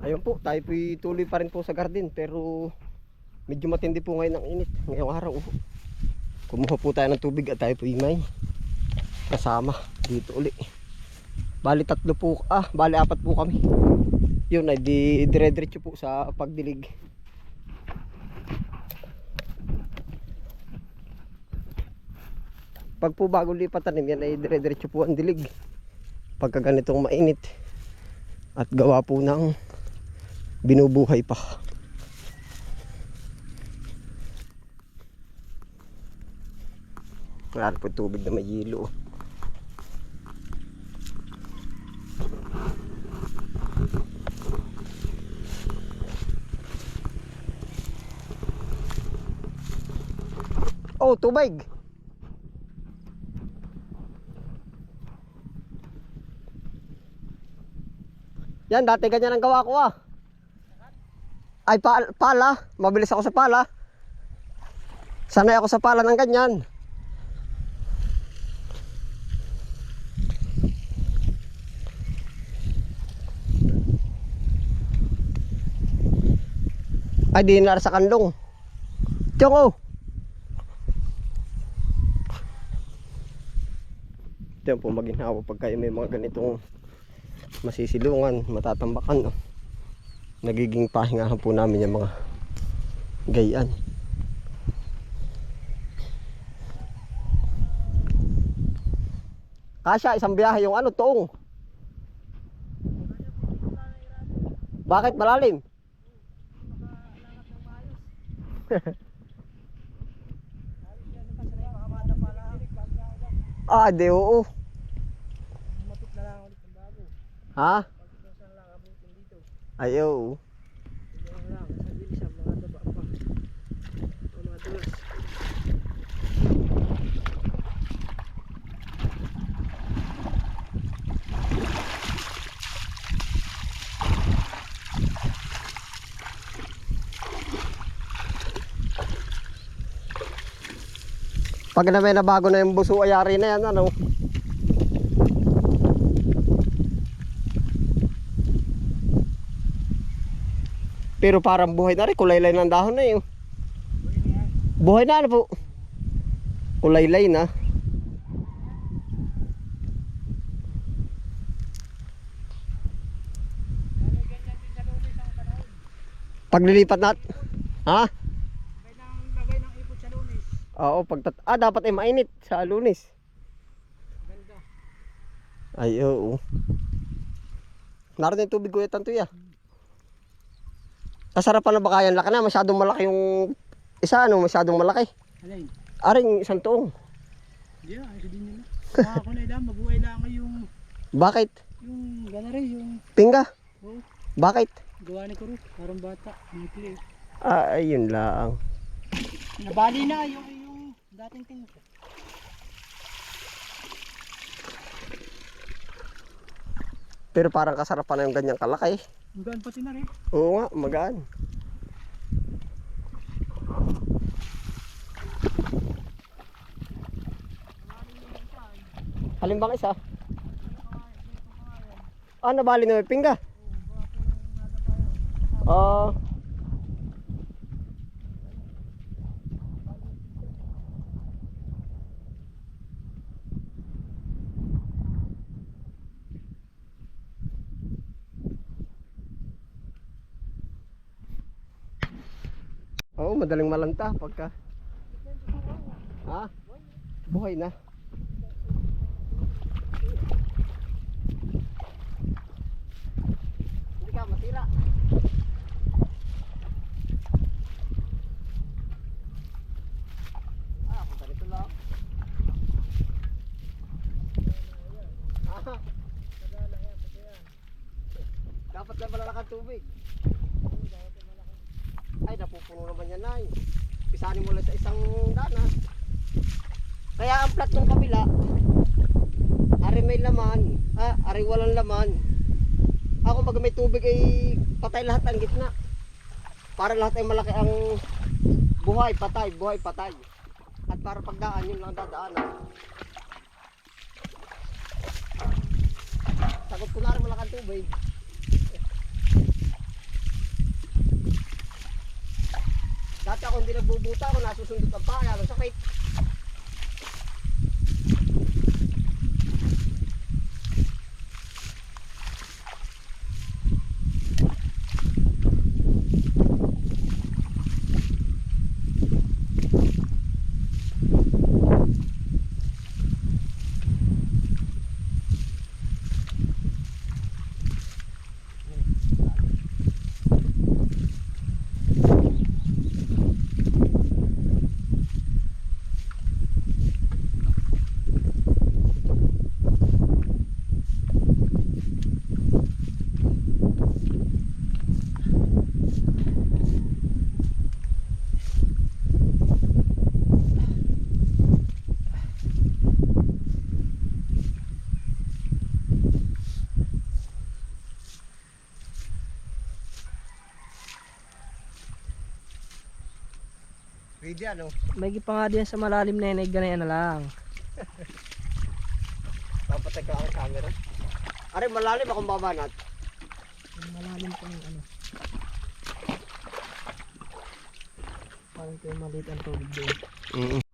Ayun po, tayo po tuloy pa rin po sa garden pero medyo matindi po ngayon ang init ngayong araw. oh. Kumuha po tayo ng tubig at tayo po may kasama dito uli. Bali tatlo po, ah, bali apat po kami. Yun ay di dire-diretso po sa pagdilig. Pag po bago lipat tanim yan ay dire-diretso po ang dilig. Pagka ganitong mainit at gawa po ng binubuhay pa. Wala po tubig na may yelo. Oh, tubig. Yan, dati ganyan ang gawa ko ah. Ay, pa pala. Mabilis ako sa pala. Sanay ako sa pala ng ganyan. Ay, di na sa kandong. Tiyong oh. Diyan po maginhawa pag kayo may mga ganitong masisilungan, matatambakan. Oh. Nagiging pahingahan po namin yung mga gayaan. Kasya, isang biyahe yung ano, tuong. Bakit malalim? ah, di oo. Ha? Dulas. Pag na may nabago na yung buso ayari na yan, ano? Pero parang buhay na rin, kulaylay ng dahon na yun. Buhay na ano po? Kulaylay na. Paglilipat nat. Ha? Lagay ng, lagay ng ipot sa lunes. Oo, pag ah, dapat ay mainit sa lunes. Ganda. Ay, oo. Naroon yung tubig ko yung tanto ya. Kasarapan na ba kaya laki na? Masyadong malaki yung isa, ano? Masyadong malaki. Alay. Aring isang tuong. Di ah, ito din nila. Mga ko na ilang, mabuhay lang yung, Bakit? yung ganare, yung, Pingga? oh, Bakit? gawa ni Kuro. Parang bata, mikli. Ah, ayun lang. Nabali na yung, yung dating tingin Pero parang kasarapan na yung ganyang kalaki. Ang gaan pati na rin. Oo nga, magaan. Alin bang isa? Ah, nabali na may pingga. Oo, madaling malanta pagka. Ha? Buhay na. Hindi ka masira. Ah, kung ganito lang. Dapat na malalak ang tubig. Ay, napupuno naman yan ay. Pisanin mo lang sa isang dana. Kaya ang plat ng kabila, ari may laman, ah, ari walang laman. Ako pag may tubig ay patay lahat ang gitna. Para lahat ay malaki ang buhay, patay, buhay, patay. At para pagdaan yun lang dadaanan. Sagot ko na rin malaki ang tubig. Dati ako hindi nagbubuta ako, nasusundot ang paa, sakit. Sakit. Pwede ano? May pa nga diyan sa malalim na yan, ay ganayan na lang. Papatay ka ang camera. Are, malalim akong babanat. Malalim pa yung ano. Parang yung maliit ang tubig doon. Mm Pag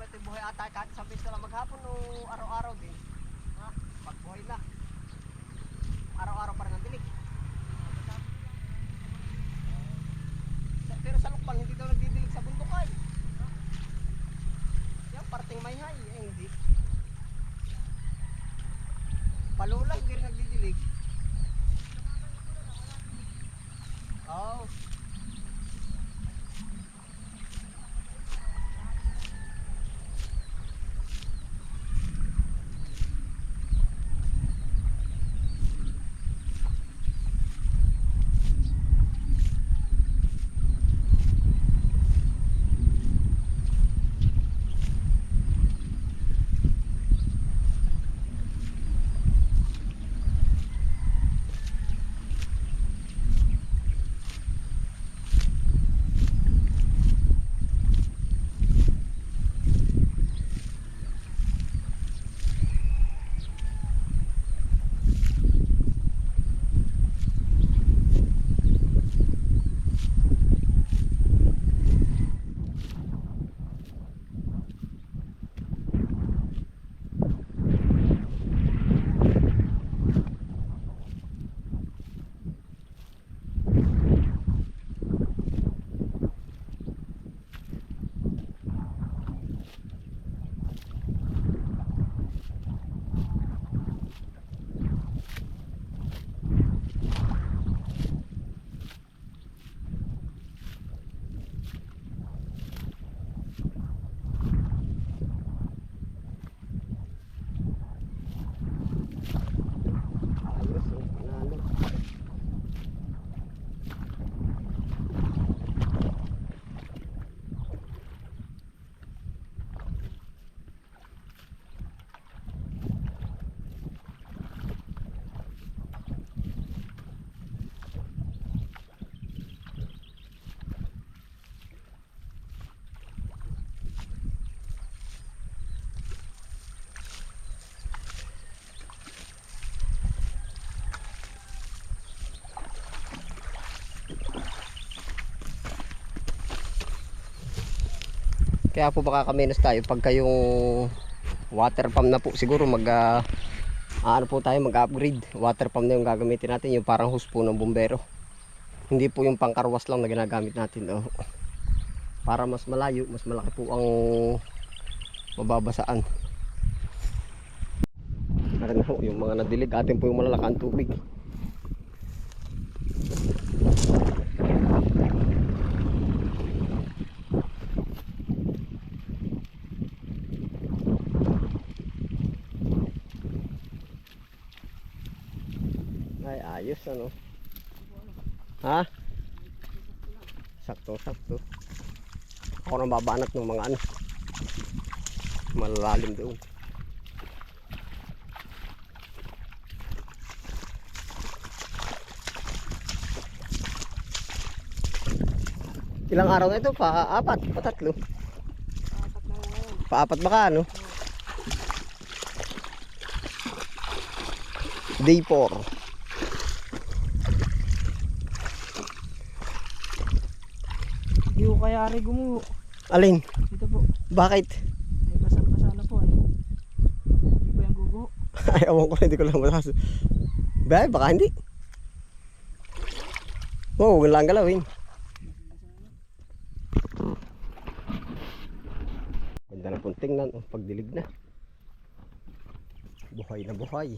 naman ito buhay ata, kahit beses ka lang maghapon o araw-araw din. Ha? Pag buhay na. Araw-araw pa Kaya po baka kaminos tayo pagka yung water pump na po siguro mag ah, ano po tayo mag-upgrade. Water pump na yung gagamitin natin yung parang hose po ng bumbero. Hindi po yung pangkarwas lang na ginagamit natin. Oh. Para mas malayo, mas malaki po ang mababasaan. Meron po yung mga nadilig atin po yung malalakaan tubig. ano ha sakto sakto ako nang babanat ng mga ano malalalim doon Ilang araw na ito? Pa-apat? Pa-tatlo? Pa-apat na ngayon. Pa-apat baka, ano? Day 4. Hindi ko kaya rin gumuho. Alin? Ito po. Bakit? Ay basang-basa na po eh. Hindi po yung gugo. Ay, awan ko, hindi ko lang matas. Ba, baka hindi. Wow, wala ang galawin. Ganda na pong tingnan, oh, pagdilig na. Buhay na buhay.